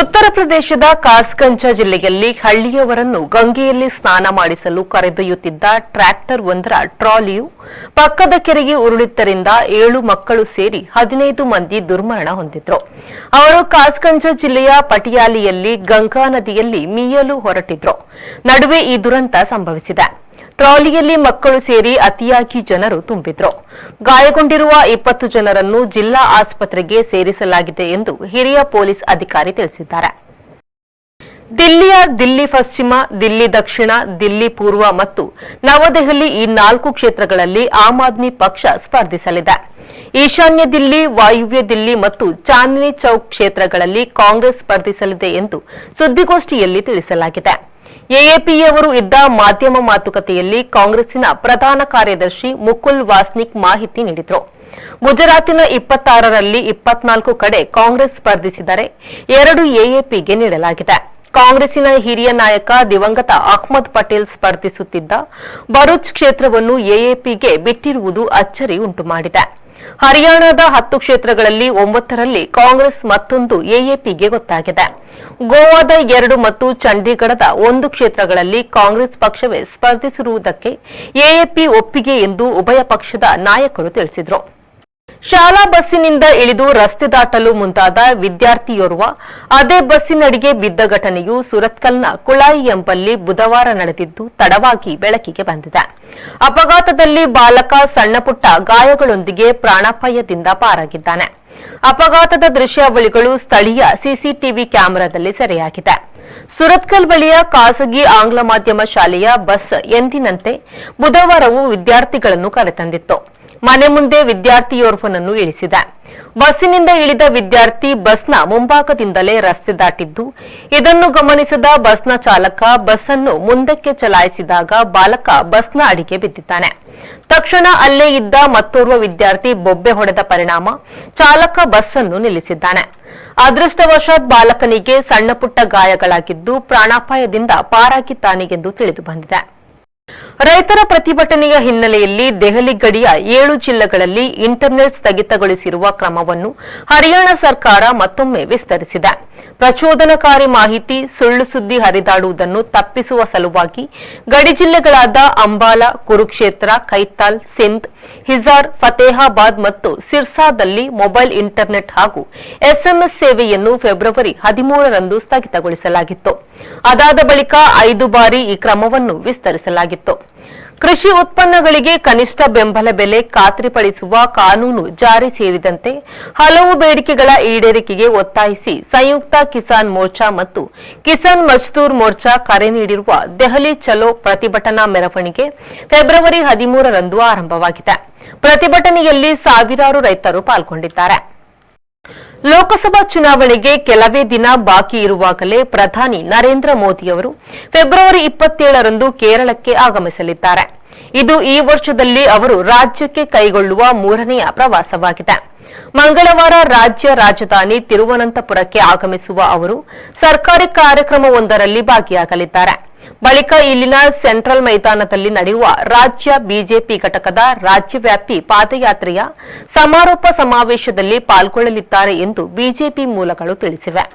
ಉತ್ತರ ಪ್ರದೇಶದ ಕಾಸ್ಗಂಜ ಜಿಲ್ಲೆಯಲ್ಲಿ ಹಳ್ಳಿಯವರನ್ನು ಗಂಗೆಯಲ್ಲಿ ಸ್ನಾನ ಮಾಡಿಸಲು ಕರೆದೊಯ್ಯುತ್ತಿದ್ದ ಟ್ರ್ಯಾಕ್ಟರ್ ಒಂದರ ಟ್ರಾಲಿಯು ಪಕ್ಕದ ಕೆರೆಗೆ ಉರುಳಿದ್ದರಿಂದ ಏಳು ಮಕ್ಕಳು ಸೇರಿ ಹದಿನೈದು ಮಂದಿ ದುರ್ಮರಣ ಹೊಂದಿದ್ರು. ಅವರು ಕಾಸ್ಗಂಜ ಜಿಲ್ಲೆಯ ಪಟಿಯಾಲಿಯಲ್ಲಿ ಗಂಗಾ ನದಿಯಲ್ಲಿ ಮೀಯಲು ಹೊರಟಿದ್ರು. ನಡುವೆ ಈ ದುರಂತ ಸಂಭವಿಸಿದೆ. ಟ್ರಾಲಿಯಲ್ಲಿ ಮಕ್ಕಳು ಸೇರಿ ಅತಿಯಾಗಿ ಜನರು ತುಂಬಿದ್ರು. ಗಾಯಗೊಂಡಿರುವ ಇಪ್ಪತ್ತು ಜನರನ್ನು ಜಿಲ್ಲಾ ಆಸ್ಪತ್ರೆಗೆ ಸೇರಿಸಲಾಗಿದೆ ಎಂದು ಹಿರಿಯ ಪೊಲೀಸ್ ಅಧಿಕಾರಿ ತಿಳಿಸಿದ್ದಾರೆ. ದಿಲ್ಲಿಯ ದಿಲ್ಲಿ ಪಶ್ಚಿಮ, ದಿಲ್ಲಿ ದಕ್ಷಿಣ, ದಿಲ್ಲಿ ಪೂರ್ವ ಮತ್ತು ನವದೆಹಲಿ ಈ ನಾಲ್ಕು ಕ್ಷೇತ್ರಗಳಲ್ಲಿ ಆಮ್ ಆದ್ಮಿ ಪಕ್ಷ ಸ್ಪರ್ಧಿಸಲಿದೆ. ಈಶಾನ್ಯ ದಿಲ್ಲಿ, ವಾಯುವ್ಯ ದಿಲ್ಲಿ ಮತ್ತು ಚಾಂದಿನಿ ಚೌಕ್ ಕ್ಷೇತ್ರಗಳಲ್ಲಿ ಕಾಂಗ್ರೆಸ್ ಸ್ಪರ್ಧಿಸಲಿದೆ ಎಂದು ಸುದ್ದಿಗೋಷ್ಠಿಯಲ್ಲಿ ತಿಳಿಸಲಾಗಿದೆ. ಎಎಪಿಯವರು ಇದ್ದ ಮಾಧ್ಯಮ ಮಾತುಕತೆಯಲ್ಲಿ ಕಾಂಗ್ರೆಸ್ಸಿನ ಪ್ರಧಾನ ಕಾರ್ಯದರ್ಶಿ ಮುಕುಲ್ ವಾಸ್ನಿಕ್ ಮಾಹಿತಿ ನೀಡಿದರು. ಗುಜರಾತಿನ ಇಪ್ಪತ್ತಾರರಲ್ಲಿ ಇಪ್ಪತ್ನಾಲ್ಕು ಕಡೆ ಕಾಂಗ್ರೆಸ್ ಸ್ಪರ್ಧಿಸಿದರೆ ಎರಡು ಎಎಪಿಗೆ ನೀಡಲಾಗಿದೆ. ಕಾಂಗ್ರೆಸ್ಸಿನ ಹಿರಿಯ ನಾಯಕ ದಿವಂಗತ ಅಹ್ಮದ್ ಪಟೇಲ್ ಸ್ಪರ್ಧಿಸುತ್ತಿದ್ದ ಭರೂಚ್ ಕ್ಷೇತ್ರವನ್ನು ಎಎಪಿಗೆ ಬಿಟ್ಟಿರುವುದು ಅಚ್ಚರಿ ಉಂಟುಮಾಡಿದೆ. ಹರಿಯಾಣದ ಹತ್ತು ಕ್ಷೇತ್ರಗಳಲ್ಲಿ ಒಂಬತ್ತರಲ್ಲಿ ಕಾಂಗ್ರೆಸ್ ಮತ್ತೊಂದು ಎಎಪಿಗೆ ಗೊತ್ತಾಗಿದೆ. ಗೋವಾದ ಎರಡು ಮತ್ತು ಚಂಡೀಗಢದ ಒಂದು ಕ್ಷೇತ್ರಗಳಲ್ಲಿ ಕಾಂಗ್ರೆಸ್ ಪಕ್ಷವೇ ಸ್ಪರ್ಧಿಸಿರುವುದಕ್ಕೆ ಎಎಪಿ ಒಪ್ಪಿಗೆ ಎಂದು ಉಭಯ ಪಕ್ಷದ ನಾಯಕರು ತಿಳಿಸಿದರು. ಶಾಲಾ ಬಸ್ಸಿನಿಂದ ಇಳಿದು ರಸ್ತೆ ದಾಟಲು ಮುಂದಾದ ವಿದ್ಯಾರ್ಥಿಯೋರ್ವ, ಅದೇ ಬಸ್ಸಿನಡಿಗೆ ಬಿದ್ದ ಘಟನೆಯು ಸುರತ್ಕಲ್ನ ಕುಳಾಯಿ ಎಂಬಲ್ಲಿ ಬುಧವಾರ ನಡೆದಿದ್ದು ತಡವಾಗಿ ಬೆಳಕಿಗೆ ಬಂದಿದೆ. ಅಪಘಾತದಲ್ಲಿ ಬಾಲಕ ಸಣ್ಣಪುಟ್ಟ ಗಾಯಗಳೊಂದಿಗೆ ಪ್ರಾಣಾಪಾಯದಿಂದ ಪಾರಾಗಿದ್ದಾನೆ. ಅಪಘಾತದ ದೃಶ್ಯಾವಳಿಗಳು ಸ್ಥಳೀಯ ಸಿಸಿಟಿವಿ ಕ್ಯಾಮೆರಾದಲ್ಲಿ ಸೆರೆಯಾಗಿದೆ. ಸುರತ್ಕಲ್ ಬಳಿಯ ಖಾಸಗಿ ಆಂಗ್ಲ ಮಾಧ್ಯಮ ಶಾಲೆಯ ಬಸ್ ಎಂದಿನಂತೆ ಬುಧವಾರವೂ ವಿದ್ಯಾರ್ಥಿಗಳನ್ನು ಕರೆತಂದಿತ್ತು. ಮನೆ ಮುಂದೆ ವಿದ್ಯಾರ್ಥಿಯೋರ್ವನನ್ನು ಇಳಿಸಿದೆ. ಬಸ್ಸಿನಿಂದ ಇಳಿದ ವಿದ್ಯಾರ್ಥಿ ಬಸ್ನ ಮುಂಭಾಗದಿಂದಲೇ ರಸ್ತೆ ದಾಟಿದ್ದು, ಇದನ್ನು ಗಮನಿಸಿದ ಬಸ್ನ ಚಾಲಕ ಬಸ್ ಅನ್ನು ಮುಂದಕ್ಕೆ ಚಲಾಯಿಸಿದಾಗ ಬಾಲಕ ಬಸ್ನ ಅಡಿಗೆ ಬಿದ್ದಿದ್ದಾನೆ. ತಕ್ಷಣ ಅಲ್ಲೇ ಇದ್ದ ಮತ್ತೋರ್ವ ವಿದ್ಯಾರ್ಥಿ ಬೊಬ್ಬೆ ಹೊಡೆದ ಪರಿಣಾಮ ಚಾಲಕ ಬಸ್ ಅನ್ನು ನಿಲ್ಲಿಸಿದ್ದಾನೆ. ಅದೃಷ್ಟವಶಾತ್ ಬಾಲಕನಿಗೆ ಸಣ್ಣಪುಟ್ಟ ಗಾಯಗಳಾಗಿದ್ದು ಪ್ರಾಣಾಪಾಯದಿಂದ ಪಾರಾಗಿದ್ದಾನೆ ಎಂದು ತಿಳಿದು ಬಂದಿದೆ. ರೈತರ ಪ್ರತಿಭಟನೆಯ ಹಿನ್ನೆಲೆಯಲ್ಲಿ ದೆಹಲಿ ಗಡಿಯ ಏಳು ಜಿಲ್ಲೆಗಳಲ್ಲಿ ಇಂಟರ್ನೆಟ್ ಸ್ಥಗಿತಗೊಳಿಸಿರುವ ಕ್ರಮವನ್ನು ಹರಿಯಾಣ ಸರ್ಕಾರ ಮತ್ತೊಮ್ಮೆ ವಿಸ್ತರಿಸಿದೆ. ಪ್ರಚೋದನಕಾರಿ ಮಾಹಿತಿ, ಸುಳ್ಳು ಸುದ್ದಿ ಹರಿದಾಡುವುದನ್ನು ತಪ್ಪಿಸುವ ಸಲುವಾಗಿ ಗಡಿ ಜಿಲ್ಲೆಗಳಾದ ಅಂಬಾಲಾ, ಕುರುಕ್ಷೇತ್ರ, ಕೈತಾಲ್, ಸಿಂಧ್ ಹಿಜಾರ್ ಫತೇಹಾಬಾದ್ ಮತ್ತು ಸಿರ್ಸಾದಲ್ಲಿ ಮೊಬೈಲ್ ಇಂಟರ್ನೆಟ್ ಹಾಗೂ ಎಸ್ಎಂಎಸ್ ಸೇವೆಯನ್ನು ಫೆಬ್ರವರಿ ಹದಿಮೂರರಂದು ಸ್ಥಗಿತಗೊಳಿಸಲಾಗಿತ್ತು. ಅದಾದ ಬಳಿಕ ಐದು ಬಾರಿ ಈ ಕ್ರಮವನ್ನು ವಿಸ್ತರಿಸಲಾಗಿತ್ತು. ಕೃಷಿ ಉತ್ಪನ್ನಗಳಿಗೆ ಕನಿಷ್ಠ ಬೆಂಬಲ ಬೆಲೆ ಖಾತ್ರಿಪಡಿಸುವ ಕಾನೂನು ಜಾರಿ ಸೇರಿದಂತೆ ಹಲವು ಬೇಡಿಕೆಗಳ ಈಡೇರಿಕೆಗೆ ಒತ್ತಾಯಿಸಿ ಸಂಯುಕ್ತ ಕಿಸಾನ್ ಮೋರ್ಚಾ ಮತ್ತು ಕಿಸಾನ್ ಮಜ್ದೂರ್ ಮೋರ್ಚಾ ಕರೆ ನೀಡಿರುವ ದೆಹಲಿ ಚಲೋ ಪ್ರತಿಭಟನಾ ಮೆರವಣಿಗೆ ಫೆಬ್ರವರಿ ಹದಿಮೂರರಂದು ಆರಂಭವಾಗಿದೆ. ಪ್ರತಿಭಟನೆಯಲ್ಲಿ ಸಾವಿರಾರು ರೈತರು ಪಾಲ್ಗೊಂಡಿದ್ದಾರೆ. ಲೋಕಸಭಾ ಚುನಾವಣೆಗೆ ಕೆಲವೇ ದಿನ ಬಾಕಿ ಇರುವಾಗಲೇ ಪ್ರಧಾನಿ ನರೇಂದ್ರ ಮೋದಿ ಅವರು ಫೆಬ್ರವರಿ ಇಪ್ಪತ್ತೇಳರಂದು ಕೇರಳಕ್ಕೆ ಆಗಮಿಸಲಿದ್ದಾರೆ. ಇದು ಈ ವರ್ಷದಲ್ಲಿ ಅವರು ರಾಜ್ಯಕ್ಕೆ ಕೈಗೊಳ್ಳುವ ಮೂರನೆಯ ಪ್ರವಾಸವಾಗಿದೆ. ಮಂಗಳವಾರ ರಾಜ್ಯ ರಾಜಧಾನಿ ತಿರುವನಂತಪುರಕ್ಕೆ ಆಗಮಿಸುವ ಅವರು ಸರ್ಕಾರಿ ಕಾರ್ಯಕ್ರಮವೊಂದರಲ್ಲಿ ಭಾಗಿಯಾಗಲಿದ್ದಾರೆ. ಬಳಿಕ ಇಲ್ಲಿನ ಸೆಂಟ್ರಲ್ ಮೈದಾನದಲ್ಲಿ ನಡೆಯುವ ರಾಜ್ಯ ಬಿಜೆಪಿ ಘಟಕದ ರಾಜ್ಯವ್ಯಾಪಿ ಪಾದಯಾತ್ರೆಯ ಸಮಾರೋಪ ಸಮಾವೇಶದಲ್ಲಿ ಪಾಲ್ಗೊಳ್ಳಲಿದ್ದಾರೆ ಎಂದು ಬಿಜೆಪಿ ಮೂಲಗಳು ತಿಳಿಸಿವೆ.